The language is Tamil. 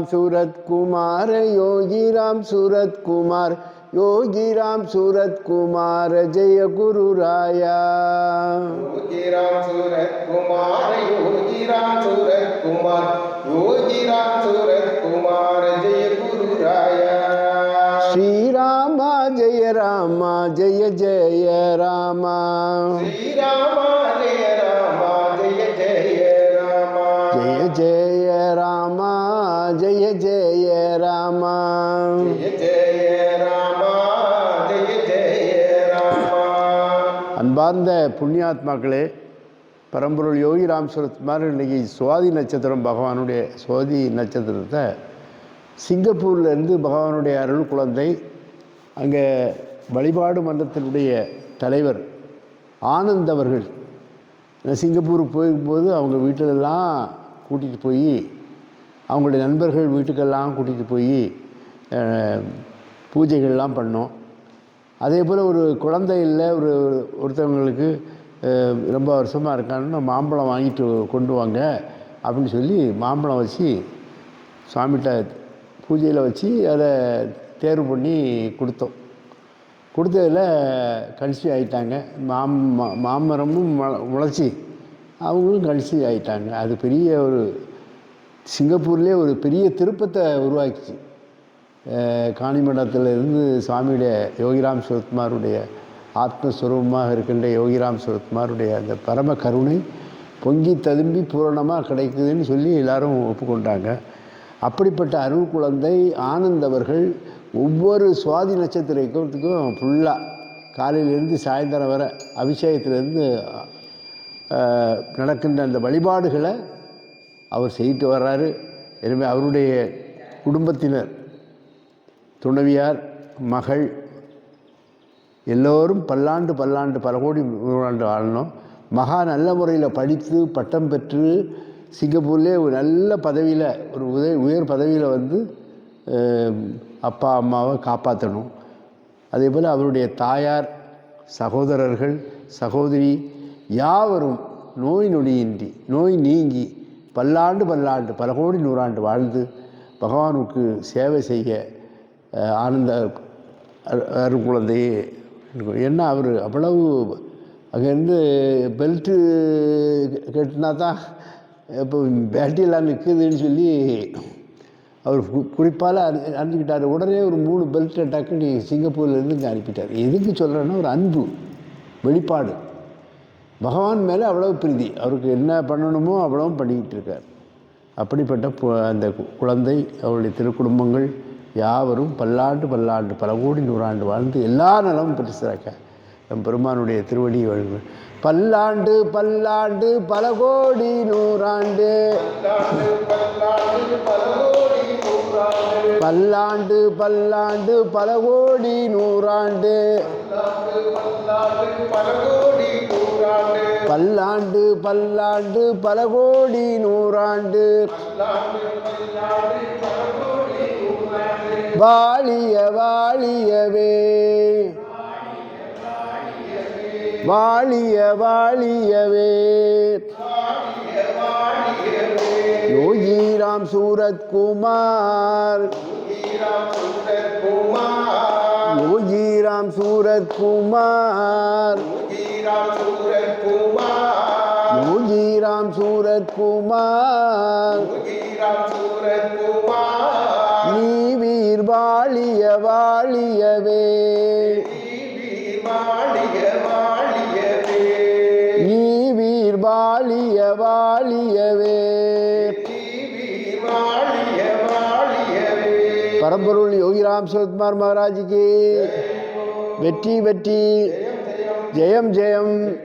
राम सूरत कुमार योगी राम सूरत कुमार योगी राम सूरत कुमार जय गुरु राया। योगी राम सूरत कुमार योगी राम सूरत कुमार योगी राम सूरत कुमार जय गुरु राया। श्री राम जय राम जय जय राम। श्री राम जय ஜெய ஜெய ராமா. அன்பார்ந்த புண்ணியாத்மாக்களே பரம்பொருள் யோகி ராம் சுரத்குமார் இன்றைக்கி சுவாதி நட்சத்திரம் பகவானுடைய சுவாதி நட்சத்திரத்தை சிங்கப்பூர்லேருந்து பகவானுடைய அருள் குழந்தை அங்கே வழிபாடு மன்றத்தினுடைய தலைவர் ஆனந்த் அவர்கள். சிங்கப்பூருக்கு போகும்போது அவங்க வீட்டிலெல்லாம் கூட்டிகிட்டு போய் அவங்களுடைய நண்பர்கள் வீட்டுக்கெல்லாம் கூட்டிகிட்டு போய் பூஜைகள்லாம் பண்ணோம். அதே போல் ஒரு குழந்தை இல்லை ஒரு ஒருத்தவங்களுக்கு ரொம்ப வருஷமாக இருக்கான்னு மாம்பழம் வாங்கிட்டு கொண்டு வாங்க அப்படின்னு சொல்லி மாம்பழம் வச்சு சாமிகிட்ட பூஜையில் வச்சு அதை தேர்வு பண்ணி கொடுத்தோம். கொடுத்ததில் கன்சீவ் ஆகிட்டாங்க மாம் மா- மாமரமும் முளைச்சி அவங்களும் கன்சீவ் ஆகிட்டாங்க அது பெரிய ஒரு சிங்கப்பூர்லேயே ஒரு பெரிய திருப்பத்தை உருவாக்கிச்சு. காணிமடத்தில் இருந்து சுவாமியுடைய யோகிராம் சிவகுமாருடைய ஆத்மஸ்வரூபமாக இருக்கின்ற யோகிராம் சுரத்குமாருடைய அந்த பரம கருணை பொங்கி ததும்பி பூரணமாக கிடைக்குதுன்னு சொல்லி எல்லாரும் ஒப்புக்கொண்டாங்க. அப்படிப்பட்ட அருள் குழந்தை ஆனந்த் அவர்கள் ஒவ்வொரு சுவாதி நட்சத்திரத்துக்கும் ஃபுல்லாக காலையிலேருந்து சாயந்தரம் வரை அபிஷேகத்திலேருந்து நடக்கின்ற அந்த வழிபாடுகளை அவர் செய்துட்டு வர்றாரு. எனவே அவருடைய குடும்பத்தினர் துணவியார் மகள் எல்லோரும் பல்லாண்டு பல்லாண்டு பல கோடி நூறாண்டு ஆளணும் மகா நல்ல முறையில் படித்து பட்டம் பெற்று சிங்கப்பூர்லேயே ஒரு நல்ல பதவியில் ஒரு உதவி உயர் பதவியில் வந்து அப்பா அம்மாவை காப்பாற்றணும் அதே போல் அவருடைய தாயார் சகோதரர்கள் சகோதரி யாவரும் நோய் நொடியின்றி நோய் நீங்கி பல்லாண்டு பல்லாண்டு பல கோடி நூறாண்டு வாழ்ந்து பகவானுக்கு சேவை செய்ய ஆனந்த அரு- அருள் குழந்தையே என்ன ஏன்னா அவர் அவ்வளவு அங்கேருந்து பெல்ட்டு கட்டினா தான் இப்போ பேட்டியெல்லாம் நிற்குதுன்னு சொல்லி அவர் குறிப்பால் அறிஞ்சிக்கிட்டார் உடனே ஒரு மூணு பெல்ட்டை டக்குன்னு சிங்கப்பூர்லேருந்து இங்கே அனுப்பிட்டார். எதுக்கு சொல்கிறேன்னா ஒரு அன்பு வெளிப்பாடு. பகவான் மேலே அவ்வளோ பிரீதி. அவருக்கு என்ன பண்ணணுமோ அவ்வளவும் பண்ணிக்கிட்டு இருக்கார். அப்படிப்பட்ட பு- அந்த குழந்தை அவருடைய திருக்குடும்பங்கள் யாவரும் பல்லாண்டு பல்லாண்டு பல கோடி நூறாண்டு வாழ்ந்து எல்லா நலமும் பெற்று நம் பெருமானுடைய திருவடி வழங்கு பல்லாண்டு பல்லாண்டு பல கோடி நூறாண்டு. பல்லாண்டு பல்லாண்டு பல கோடி நூறாண்டு. பல்லாண்டு பல்லாண்டு பல கோடி நூறாண்டு. வாழிய வாழியவே. வாழிய வாழியவே. யோகிராம் சூரத்குமார். யோகிராம் சூரத்குமார். யோகிராம் சூரத்குமார் நீ வீர் வாழிய வாழியவே. நீ வீர் வாழிய வாழியவே. பரம்பொருள் யோகிராம் சரத்குமார் மகாராஜுக்கு. வெற்றி வெற்றி. ஜெயம் ஜெயம்.